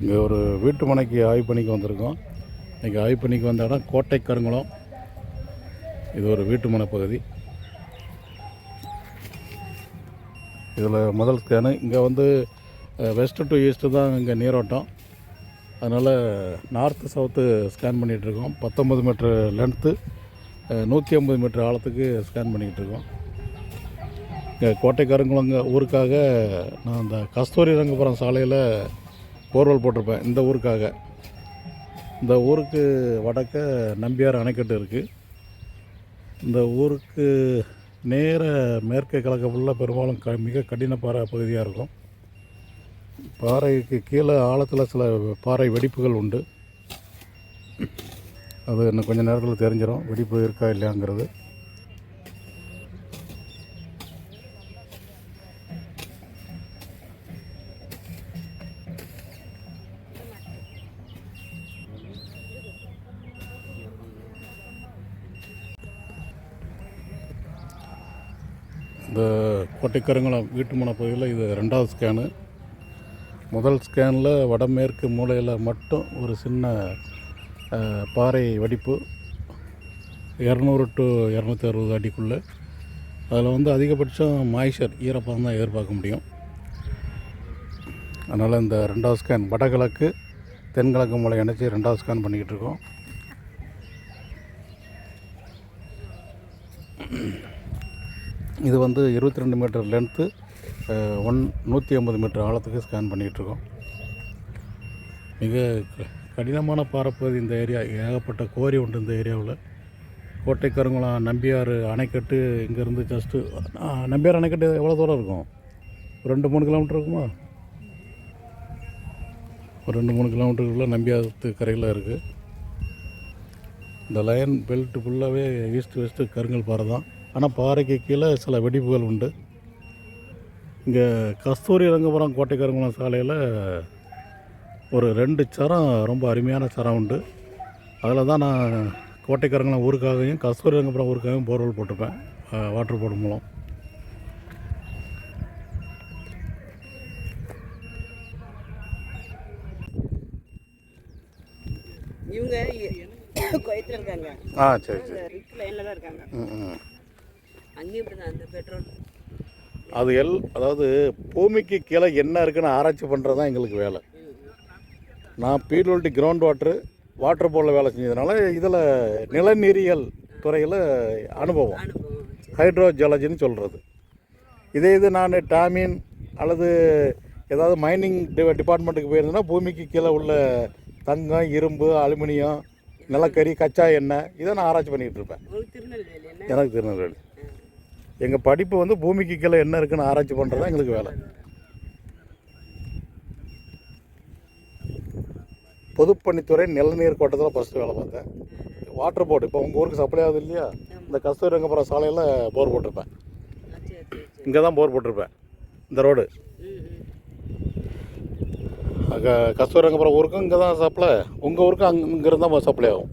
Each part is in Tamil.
இங்கே ஒரு வீட்டு மனைக்கு ஆய்வு பணிக்கு வந்திருக்கோம். இன்றைக்கி ஆய்வு பணிக்கு வந்த இடம் கோட்டை கருங்குளம் இது ஒரு வீட்டு மனை பகுதி. இதில் முதல் ஸ்கேனு இங்கே வந்து வெஸ்ட்டு டு ஈஸ்ட்டு தான் இங்கே நீரோட்டம். அதனால் நார்த்து சவுத்து ஸ்கேன் பண்ணிகிட்ருக்கோம் பத்தொம்பது மீட்ரு லென்த்து நூற்றி ஐம்பது மீட்ரு ஆழத்துக்கு ஸ்கேன் பண்ணிக்கிட்டு இருக்கோம். இங்கே கோட்டை கருங்குளங்க ஊருக்காக நான் இந்த கஸ்தூரி ரங்கபுரம் சாலையில் போர்வெல் போட்டிருப்பேன் இந்த ஊருக்காக. இந்த ஊருக்கு வடக்க நம்பியார் அணைக்கட்டு இருக்குது இந்த ஊருக்கு நேர மேற்கே கிழக்கு ஃபுல்லாக பெரும்பாலும் க மிக கடின பாறை பகுதியாக இருக்கும். பாறைக்கு கீழே ஆழத்தில் சில பாறை வெடிப்புகள் உண்டு. அது இன்னும் கொஞ்சம் நேரத்தில் தெரிஞ்சிடும் வெடிப்பு இருக்கா இல்லையாங்கிறது. இந்த கோட்டைக்கருங்குளம் வீட்டுமனை பகுதியில் இது ரெண்டாவது ஸ்கேனு முதல் ஸ்கேனில் வடமேற்கு மூலையில் மட்டும் ஒரு சின்ன பாறை வடிப்பு. இரநூறு டு இரநூத்தி அறுபது அடிக்குள்ளே. அதில் வந்து அதிகபட்சம் மாய்ச்சர் ஈரப்பதம் தான் எதிர்பார்க்க முடியும். அதனால் இந்த ரெண்டாவது ஸ்கேன் வடகிழக்கு தென்கிழக்கு மூலை இணைச்சி ரெண்டாவது ஸ்கேன் பண்ணிக்கிட்டு இருக்கோம். இது வந்து இருபத்தி ரெண்டு மீட்டர் லென்த்து ஒன் நூற்றி ஐம்பது மீட்டர் ஆழத்துக்கு ஸ்கேன் பண்ணிகிட்ருக்கோம் மிக க- கடினமான பாறைப்பகுதி இந்த ஏரியா ஏகப்பட்ட கோரி உண்டு இந்த ஏரியாவில். கோட்டை கருங்குளம் நம்பியார் அணைக்கட்டு இங்கேருந்து ஜஸ்ட்டு நம்பியார் அணைக்கட்டு எவ்வளோ தூரம் இருக்கும்? ஒரு ரெண்டு மூணு கிலோமீட்டர் இருக்குமா? ஒரு ரெண்டு மூணு கிலோமீட்டருக்குள்ளே நம்பியாத்து கரையில் இருக்குது இந்த லயன் பெல்ட் ஃபுல்லாகவே ஈஸ்ட் வெஸ்ட்டு கருங்கல் பாறை தான். ஆனால் பாறைக்கு கீழே சில வெடிப்புகள் உண்டு. இங்கே கஸ்தூரி ரங்கபுரம் கோட்டை கருங்குளம் சாலையில் ஒரு ரெண்டு சரம் ரொம்ப அருமையான சரம் உண்டு. அதில் தான் நான் கோட்டை கருங்குளம் ஊருக்காகவும் கஸ்தூரி ரங்கபுரம் ஊருக்காகவும் போர்வெல் போட்டிருப்பேன் வாட்டர் போர்டு மூலம். இவங்க ஆ சரி சரி. ரிக் லைனில் தான் இருக்காங்க. ம் ம். அங்கேயும் இப்படி தான் அந்த பெட்ரோல் அது எல் அதாவது பூமிக்கு கீழே என்ன இருக்குன்னு ஆராய்ச்சி பண்ணுறது தான் எங்களுக்கு வேலை. நான் பீடோல்டி கிரவுண்ட் வாட்ரு வாட்டர் போர்டில் வேலை செஞ்சதுனால இதில் நிலநீரியல் துறையில் அனுபவம். அனுபவம். ஹைட்ரோ ஜியாலஜின்னு சொல்கிறது இதே இது நான் டாமின் அல்லது ஏதாவது மைனிங் டிபார்ட்மெண்ட்டுக்கு போயிருந்தேன்னா பூமிக்கு கீழே உள்ள தங்கம் இரும்பு அலுமினியம் நிலக்கரி கச்சா எண்ணெய் இதை நான் ஆராய்ச்சி பண்ணிக்கிட்டு இருப்பேன். எனக்கு திருநெல்வேலி. எங்கள் படிப்பு வந்து பூமிக்கு கீழே என்ன இருக்குன்னு ஆராய்ச்சி பண்ணுறது எங்களுக்கு வேலை. பொதுப்பணித்துறை நிலநீர் கோட்டத்தில் ஃபஸ்ட்டு வேலை பார்த்தேன். வாட்டர் போர்டு இப்போ உங்கள் ஊருக்கு சப்ளை ஆகுது இல்லையா? இந்த கஸ்தூரி ரங்கபுரம் சாலையில் போர் போட்டிருப்பேன். இங்கே தான் போர் போட்டிருப்பேன். இந்த ரோடு அங்கே கஸ்தூரி ரங்கபுரம் ஊருக்கும் இங்கே தான் சப்ளை உங்கள் ஊருக்கும் அங்கே இங்கேருந்து தான் சப்ளை ஆகும்.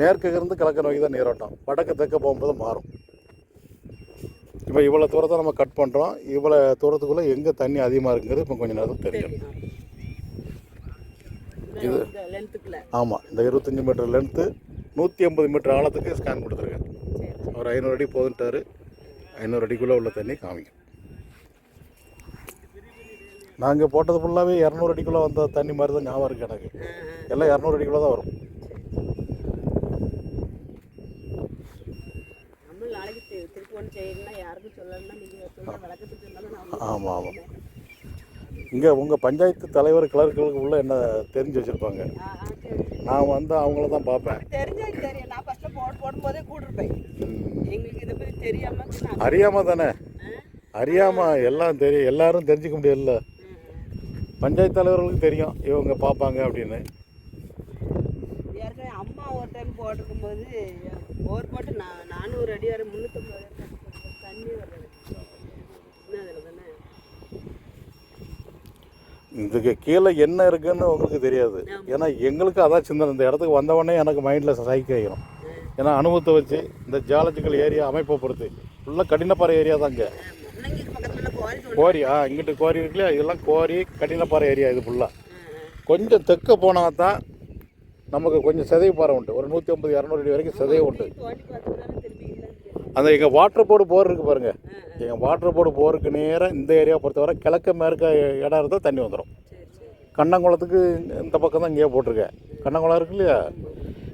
மேற்கு இருந்து கிழக்கு நோக்கி தான் நீரோட்டம். வடக்கு தெற்க போகும்போது மாறும். இப்போ இவ்வளோ தூரத்தை நம்ம கட் பண்ணுறோம் இவ்வளோ தூரத்துக்குள்ளே எங்கே தண்ணி அதிகமாக இருக்குங்கிறது இப்போ கொஞ்சம் நேரத்தில் தெரியும். இது ஆமாம் இந்த இருபத்தஞ்சி மீட்டர் லென்த்து நூற்றி ஐம்பது மீட்டர் ஆழத்துக்கு ஸ்கேன் கொடுத்துருக்கேன். ஒரு ஐநூறு அடி போதுன்ட்டாரு. ஐநூறு அடிக்குள்ளே உள்ள தண்ணி காமிக்கும். நாங்கள் போட்டது ஃபுல்லாகவே இரநூறு அடிக்குள்ளே வந்த தண்ணி மாதிரி தான் ஞாபகம் இருக்குது எனக்கு. எல்லாம் இரநூறு அடிக்குள்ளே தான் வரும். ஆமாம் ஆமாம். இங்கே உங்கள் பஞ்சாயத்து தலைவர் கிளர்க்களுக்கு உள்ள என்ன தெரிஞ்சு வச்சுருப்பாங்க? நான் வந்து அவங்கள தான் பார்ப்பேன். அறியாமல் தானே? அறியாமல் எல்லாம் தெரியும் எல்லாரும் தெரிஞ்சுக்க முடியல. பஞ்சாயத்து தலைவர்களுக்கு தெரியும் இவங்க பார்ப்பாங்க அப்படின்னு. அம்மா ஒரு டைம் போர் போட்டு நான் நானூறு அடி வரை முந்நூற்றம்பது தண்ணி வருது என்ன அதில் தானே இதுக்கு கீழே என்ன இருக்குன்னு உங்களுக்கு தெரியாது. ஏன்னா எங்களுக்கு அதான் சிந்தனை. இந்த இடத்துக்கு வந்தவொடனே எனக்கு மைண்டில் சைக் ஆகிரும் ஏன்னா அனுபவத்தை வச்சு இந்த ஜியாலஜிக்கல் ஏரியா அமைப்பை பொறுத்து. ஃபுல்லாக கடினப்பாறை ஏரியா தாங்க கோரி ஆ இங்கிட்டு கோரி இருக்குல்லையா இதெல்லாம் கோரி கடினப்பாறை ஏரியா இது ஃபுல்லாக கொஞ்சம் தெற்க போனால் தான் நமக்கு கொஞ்சம் சிதைவு பாறை உண்டு. ஒரு நூற்றி ஐம்பது இரநூறு அடி வரைக்கும் சிதைவு உண்டு. அந்த எங்கள் வாட்டர் போர்டு போர் இருக்குது பாருங்கள் எங்கள் வாட்டர் போர்டு போருக்கு நேராக இந்த ஏரியா பொறுத்தவரை கிழக்க மேற்க இடம் இருந்தால் தண்ணி வந்துடும் கண்ணங்குளத்துக்கு இந்த பக்கம் தான் இங்கேயே போட்டிருக்கேன். கண்ணங்குளம் இருக்கு இல்லையா?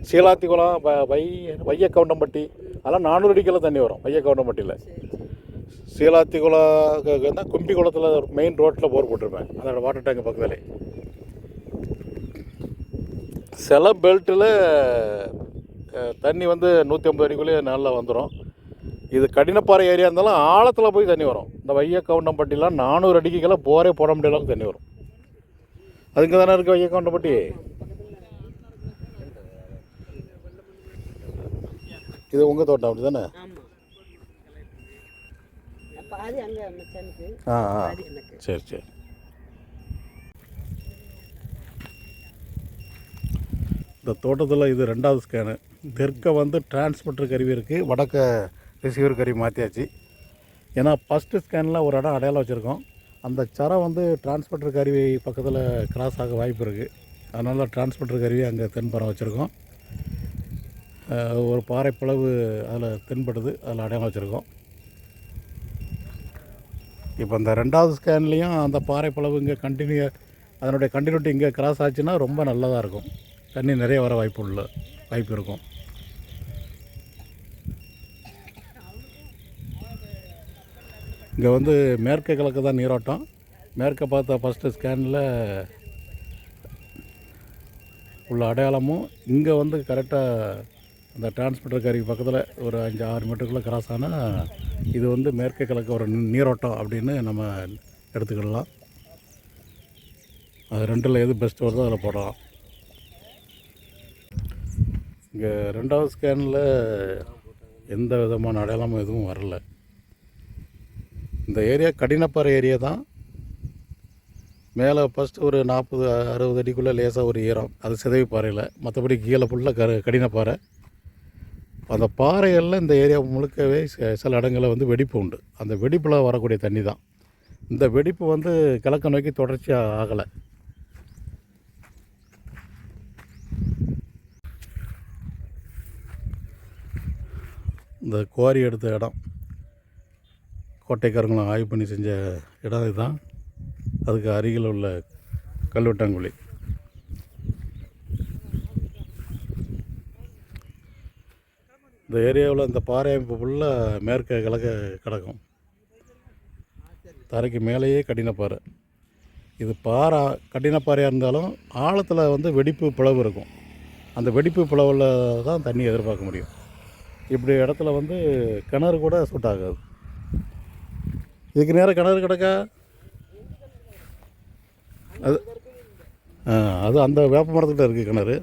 சீலாத்தி குளம் வை வைய கவுண்டம்பட்டி அதெல்லாம் நானூறு அடிக்கெல்லாம் தண்ணி வரும் வைய கவுண்டம்பட்டியில் சீலாத்தி குளம் தான் கும்பி குளத்தில் மெயின் ரோட்டில் போர் போட்டிருப்பேன். அதோட வாட்டர் டேங்க் பக்கத்துலேயே. சில பெல்ட்டில் தண்ணி வந்து நூற்றி ஐம்பது அடிக்குள்ளேயே நல்லா வந்துடும் இது கடினப்பாறை ஏரியா இருந்தாலும் ஆழத்தில் போய் தண்ணி வரும். இந்த வைய கவுண்டம்பட்டிலாம் நானூறு அடிக்கெல்லாம் போரே போட முடியாத தண்ணி வரும். அதுக்கு தானே இருக்குது வைய கவுண்டம்பட்டி இது உங்கள் தோட்டம் அப்படி தானே ஆ ஆ. சரி சரி. இந்த தோட்டத்தில் இது ரெண்டாவது ஸ்கேனு தெற்க வந்து டிரான்ஸ்மிட்டர் கருவி இருக்குது வடக்க ரிசீவர் கருவி மாற்றியாச்சு ஏன்னா ஃபஸ்ட்டு ஸ்கேனில் ஒரு இடம் அடையாளம் வச்சுருக்கோம். அந்த சரம் வந்து டிரான்ஸ்மிட்டர் கருவி பக்கத்தில் கிராஸ் ஆக வாய்ப்பு இருக்குது அதனால் டிரான்ஸ்மிட்டர் கருவி அங்கே தென்பரம் வச்சுருக்கோம். ஒரு பாறை பிளவு அதில் தென்படுது அதில் அடையாளம் வச்சுருக்கோம். இப்போ இந்த ரெண்டாவது ஸ்கேன்லேயும் அந்த பாறை பிளவு இங்கே கண்டினியூ அதனுடைய கண்டினியூட்டி இங்கே கிராஸ் ஆச்சுன்னா ரொம்ப நல்லதாக இருக்கும். தண்ணி நிறைய வர வாய்ப்பு உள்ள வாய்ப்பு இருக்கும். இங்கே வந்து மேற்கு கிழக்கு தான் நீரோட்டம். மேற்கே பார்த்த ஃபஸ்ட்டு ஸ்கேனில் உள்ள அடையாளமும் இங்கே வந்து கரெக்டாக அந்த டிரான்ஸ்மிட்டர் கருவி பக்கத்தில் ஒரு அஞ்சு ஆறு மீட்டருக்குள்ளே கிராஸ் ஆனால் இது வந்து மேற்கு கிழக்கு ஒரு நீரோட்டம் அப்படின்னு நம்ம எடுத்துக்கிடலாம். அது ரெண்டில் எது பெஸ்ட் வருதோ அதில் போடலாம். இங்கே ரெண்டாவது ஸ்கேனில் எந்த விதமான அடையாளமும் எதுவும் வரல. இந்த ஏரியா கடினப்பாறை ஏரியா தான். மேலே ஃபஸ்ட்டு ஒரு நாற்பது அறுபது அடிக்குள்ளே லேசாக ஒரு ஈரம். அது சிதைவு பாறையில். மற்றபடி கீழே ஃபுல்லாக க கடினப்பாறை. அந்த பாறைகளில் இந்த ஏரியா முழுக்கவே சில இடங்களில் வந்து வெடிப்பு உண்டு. அந்த வெடிப்பில் வரக்கூடிய தண்ணி தான். இந்த வெடிப்பு வந்து கிழக்க நோக்கி தொடர்ச்சியாக ஆகலை. இந்த குவாரி எடுத்த இடம். கோட்டைக்காரங்களும் ஆய்வு பண்ணி செஞ்ச இடம் இதுதான். அதுக்கு அருகில் உள்ள கல்வெட்டாங்குழி இந்த ஏரியாவில் இந்த பாறை அமைப்பு ஃபுல்லாக மேற்க கிழக்க கிடக்கும். தரைக்கு மேலேயே கடினப்பாறை. இது பாறை கடினப்பாறையாக இருந்தாலும் ஆழத்தில் வந்து வெடிப்பு பிளவு இருக்கும். அந்த வெடிப்பு பிளவில் தான் தண்ணி எதிர்பார்க்க முடியும். இப்படி இடத்துல வந்து கிணறு கூட சூட் ஆகாது. இதுக்கு நேராக கிணறு கிடக்கா? அது ஆ அது அந்த வேப்ப மரத்துக்கிட்ட இருக்குது கிணறு.